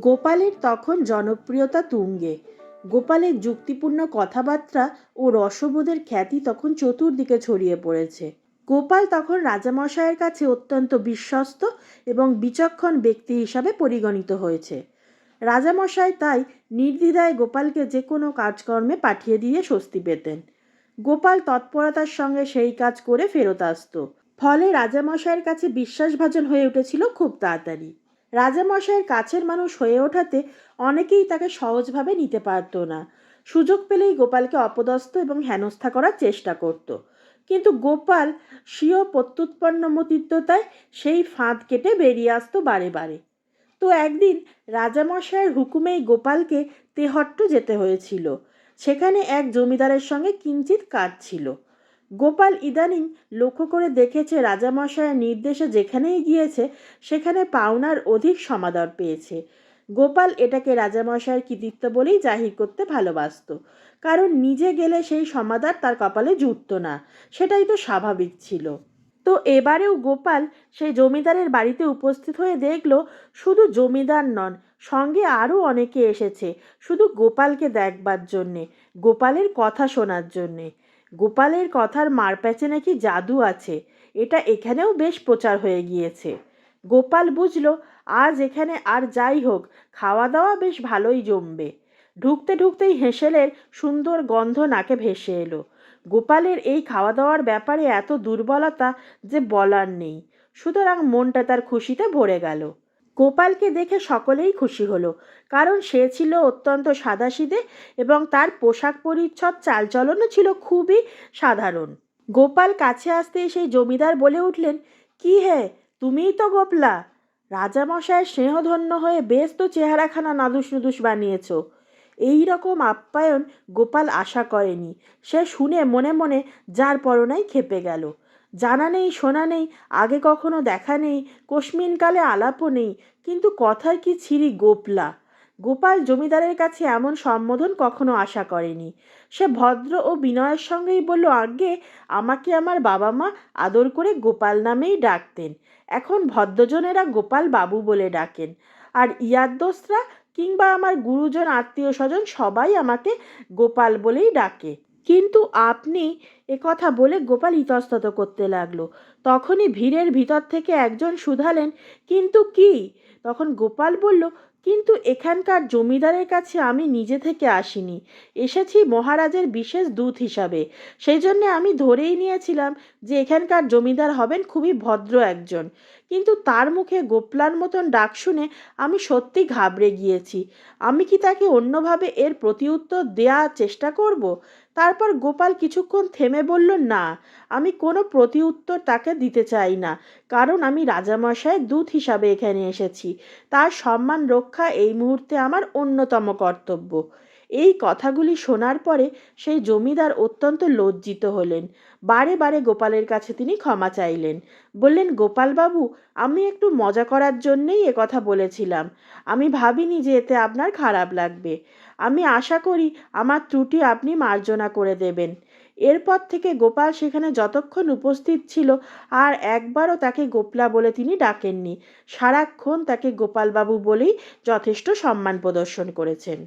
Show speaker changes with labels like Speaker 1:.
Speaker 1: গোপালের তখন জনপ্রিয়তা তুঙ্গে। গোপালের যুক্তিপূর্ণ কথাবার্তা ও রসবোধের খ্যাতি তখন চতুর্দিকে ছড়িয়ে পড়েছে। গোপাল তখন রাজামশাইয়ের কাছে অত্যন্ত বিশ্বস্ত এবং বিচক্ষণ ব্যক্তি হিসাবে পরিগণিত হয়েছে। রাজামশাই তাই নির্দ্বিধায় গোপালকে যে কোনো কাজকর্মে পাঠিয়ে দিয়ে স্বস্তি পেতেন। গোপাল তৎপরতার সঙ্গে সেই কাজ করে ফেরত আসত। ফলে রাজামশাইয়ের কাছে বিশ্বাসভাজন হয়ে উঠেছিল খুব তাড়াতাড়ি। রাজামশাইয়ের কাছের মানুষ হয়ে ওঠাতে অনেকেই তাকে সহজভাবে নিতে পারত না। সুযোগ পেলেই গোপালকে অপদস্থ এবং হেনস্থা করার চেষ্টা করত। কিন্তু গোপাল স্বীয় প্রত্যুৎপন্নমতিত্বতায় সেই ফাঁদ কেটে বেরিয়ে আসতো বারে বারে। তো একদিন রাজামশাইয়ের হুকুমেই গোপালকে তেহট্ট যেতে হয়েছিল। সেখানে এক জমিদারের সঙ্গে কিঞ্চিত কাজ ছিল। গোপাল ইদানিং লক্ষ্য করে দেখেছে রাজামশাইয়ের নির্দেশে যেখানেই গিয়েছে, সেখানে পাওনার অধিক সমাদর পেয়েছে। গোপাল এটাকে রাজামশাইয়ের কৃতিত্ব বলেই জাহির করতে ভালোবাসত। কারণ নিজে গেলে সেই সমাদার তার কপালে জুটত না, সেটাই তো স্বাভাবিক ছিল। তো এবারেও গোপাল সেই জমিদারের বাড়িতে উপস্থিত হয়ে দেখল, শুধু জমিদার নন, সঙ্গে আরও অনেকে এসেছে, শুধু গোপালকে দেখবার জন্যে, গোপালের কথা শোনার জন্যে। গোপালের কথার মারপ্যাচে নাকি জাদু আছে, এটা এখানেও বেশ প্রচার হয়ে গিয়েছে। গোপাল বুঝলো, আজ এখানে আর যাই হোক খাওয়া দাওয়া বেশ ভালোই জমবে। ঢুকতে ঢুকতেই হেঁসেলের সুন্দর গন্ধ নাকে ভেসে এলো। গোপালের এই খাওয়া দাওয়ার ব্যাপারে এত দুর্বলতা যে বলার নেই। সুতরাং মনটা তার খুশিতে ভরে গেল। গোপালকে দেখে সকলেই খুশি হলো, কারণ সে ছিল অত্যন্ত সাদাসিধে এবং তার পোশাক পরিচ্ছদ চালচলনও ছিল খুবই সাধারণ। গোপাল কাছে আসতেই সেই জমিদার বলে উঠলেন, কি হে, তুমিই তো গোপলা। রাজামশায়ের স্নেহধন্য হয়ে বেশ তো চেহারাখানা নাদুস নুদুস বানিয়েছ। এই রকম আপ্যায়ন গোপাল আশা করেনি। সে শুনে মনে মনে যার পরনাই খেপে গেল। জানা নেই, শোনা নেই, আগে কখনো দেখা নেই কোশমিনকালে আলাপও নেই, কিন্তু কথায় কি ছিরি গোপলা? গোপাল জমিদারের কাছে এমন সম্বোধন কখনো আশা করেনি। সে ভদ্র ও বিনয়ের সঙ্গেই বলল আগে আমাকে আমার বাবা মা আদর করে গোপাল নামেই ডাকতেন। এখন ভদ্রজনেরা গোপাল বাবু বলে ডাকেন। আর ইয়াদ্দোসরা কিংবা আমার গুরুজন আত্মীয় স্বজন সবাই আমাকে গোপাল বলেই ডাকে। কিন্তু আপনি কথা বলে গোপাল ইতস্তত করতে লাগল। তখনই ভিড়ের ভিতর থেকে একজন শুধালেন, কিন্তু কি? তখন গোপাল বলল, কিন্তু এখানকার জমিদারের কাছে আমি নিজে থেকে আসিনি। এসেছি মহারাজের বিশেষ দূত হিসাবে। সেই জন্যে আমি ধরেই নিয়েছিলাম যে এখানকার জমিদার হবেন খুবই ভদ্র একজন। কিন্তু তার মুখে গোপলার মতন ডাক শুনে আমি সত্যি ঘাবড়ে গিয়েছি। আমি কি তাকে অন্যভাবে এর প্রতিউত্তর দেওয়ার চেষ্টা করব? তারপর গোপাল কিছুক্ষণ থেমে বলল, না, আমি কোনো প্রতি উত্তর তাকে দিতে চাই না, কারণ আমি রাজামশায়ের দূত হিসাবে এখানে এসেছি। তার সম্মান রক্ষা এই মুহূর্তে আমার অন্যতম কর্তব্য। এই কথাগুলি শোনার পরে সেই জমিদার অত্যন্ত লজ্জিত হলেন। বারে বারে গোপালের কাছে তিনি ক্ষমা চাইলেন। বললেন, গোপালবাবু, আমি একটু মজা করার জন্যেই কথা বলেছিলাম। আমি ভাবিনি যে এতে আপনার খারাপ লাগবে। আমি আশা করি আমার ত্রুটি আপনি মার্জনা করে দেবেন। এরপর থেকে গোপাল সেখানে যতক্ষণ উপস্থিত ছিল আর একবারও তাকে গোপলা বলে তিনি ডাকেননি, সারাক্ষণ তাকে গোপালবাবু বলেই যথেষ্ট সম্মান প্রদর্শন করেছেন।